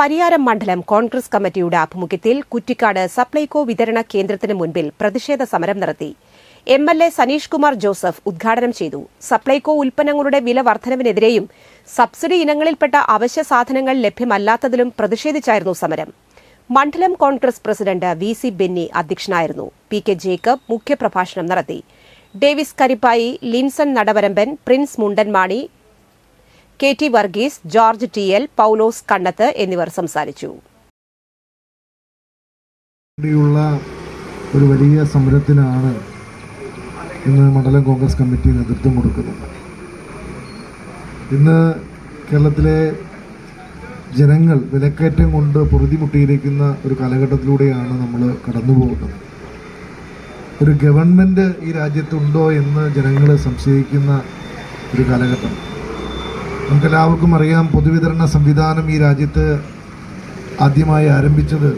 പരിയാരം മണ്ഡലം കോൺഗ്രസ് കമ്മിറ്റിയുടെ ആഭിമുഖ്യത്തിൽ കുറ്റിക്കാട് സപ്ലൈകോ വിതരണ കേന്ദ്രത്തിന് മുൻപിൽ പ്രതിഷേധ സമരം നടത്തി. M L A Saneesh Kumar Joseph ഉദ്ഘാടനം ചെയ്തു. സപ്ലൈകോ ഉൽപ്പന്നങ്ങളുടെ വില വർധനവിനെതിരെയും സബ്സിഡി ഇനങ്ങളിൽപ്പെട്ട അവശ്യ സാധനങ്ങൾ ലഭ്യമല്ലാത്തതിലും പ്രതിഷേധിച്ചായിരുന്നു സമരം. മണ്ഡലം Congress president V C Benny അധ്യക്ഷനായിരുന്നു. പി കെ ജേക്കബ് മുഖ്യപ്രഭാഷണം നടത്തി. Davis Karippayi Linson Nadavaramban Prince Mundanmani K T Varghese George T L Paulose Kannath എന്നിവർ സംസാരിച്ചു. ഒരു വലിയ സമരത്തിനാണ് ഇന്ന് മണ്ഡലം കോൺഗ്രസ് കമ്മിറ്റി നേതൃത്വം കൊടുക്കുന്നത്. ഇന്ന് കേരളത്തിലെ ജനങ്ങൾ വിലക്കയറ്റം കൊണ്ട് പൊറുതിമുട്ടിയിരിക്കുന്ന ഒരു കാലഘട്ടത്തിലൂടെയാണ് നമ്മൾ കടന്നു പോകുന്നത് ഒരു ഗവൺമെന്റ് ഈ രാജ്യത്തുണ്ടോ എന്ന് ജനങ്ങൾ സംശയിക്കുന്ന ഒരു കാലഘട്ടം. നമുക്കെല്ലാവർക്കും അറിയാം പൊതുവിതരണ സംവിധാനം ഈ രാജ്യത്ത് ആദ്യമായി ആരംഭിച്ചത്.